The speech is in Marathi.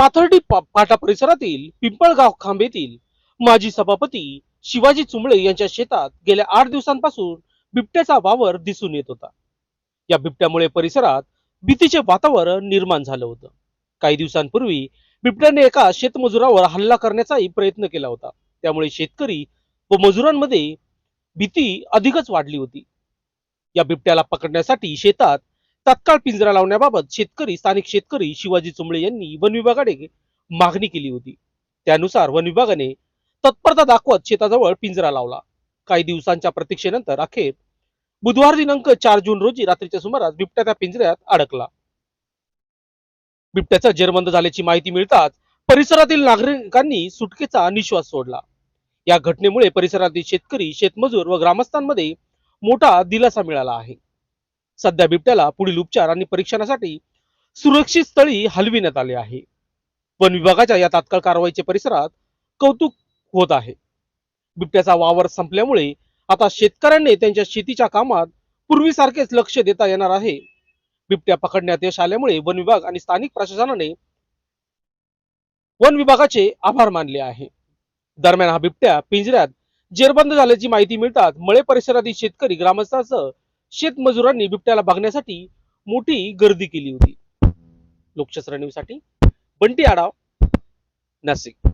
पाथर्डी पा- फाटा परिसरातील पिंपळगाव खांबेतील माजी सभापती शिवाजी चुंबळे यांच्या शेतात गेल्या आठ दिवसांपासून बिबट्याचा वावर दिसून येत होता. या बिबट्यामुळे परिसरात भीतीचे वातावरण निर्माण झालं होतं. काही दिवसांपूर्वी बिबट्याने एका शेतमजुरावर हल्ला करण्याचाही प्रयत्न केला होता. त्यामुळे शेतकरी व मजुरांमध्ये भीती अधिकच वाढली होती. या बिबट्याला पकडण्यासाठी शेतात तात्काळ पिंजरा लावण्याबाबत शेतकरी स्थानिक शेतकरी शिवाजी चुंबळे यांनी वन विभागाकडे मागणी केली होती. त्यानुसार वन विभागाने तत्परता दाखवत शेताजवळ पिंजरा लावला. काही दिवसांच्या प्रतीक्षेनंतर अखेर बुधवार दिनांक चार जून रोजी रात्रीच्या सुमारास बिबट्या त्या पिंजऱ्यात अडकला. बिबट्याचा जेरबंद झाल्याची माहिती मिळताच परिसरातील नागरिकांनी सुटकेचा निश्वास सोडला. या घटनेमुळे परिसरातील शेतकरी शेतमजूर व ग्रामस्थांमध्ये मोठा दिलासा मिळाला आहे. सध्या बिबट्याला पुढील उपचार आणि परीक्षणासाठी सुरक्षित स्थळी हलविण्यात आले आहे. वन विभागाच्या या तात्काळ कारवाईच्या परिसरात कौतुक होत आहे. बिबट्याचा वावर संपल्यामुळे आता शेतकऱ्यांनी त्यांच्या शेतीच्या कामात पूर्वीसारखेच लक्ष देता येणार आहे. बिबट्या पकडण्यात यश आल्यामुळे वन विभाग आणि स्थानिक प्रशासनाने वन विभागाचे आभार मानले आहे. दरम्यान हा बिबट्या पिंजऱ्यात जेरबंद झाल्याची माहिती मिळताच मळे परिसरातील शेतकरी ग्रामस्थांसह शेतमजुरांनी बिबट्याला बघण्यासाठी मोठी गर्दी केली होती. लोकशास्त्र न्यूजसाठी बंटी आडाव नाशिक.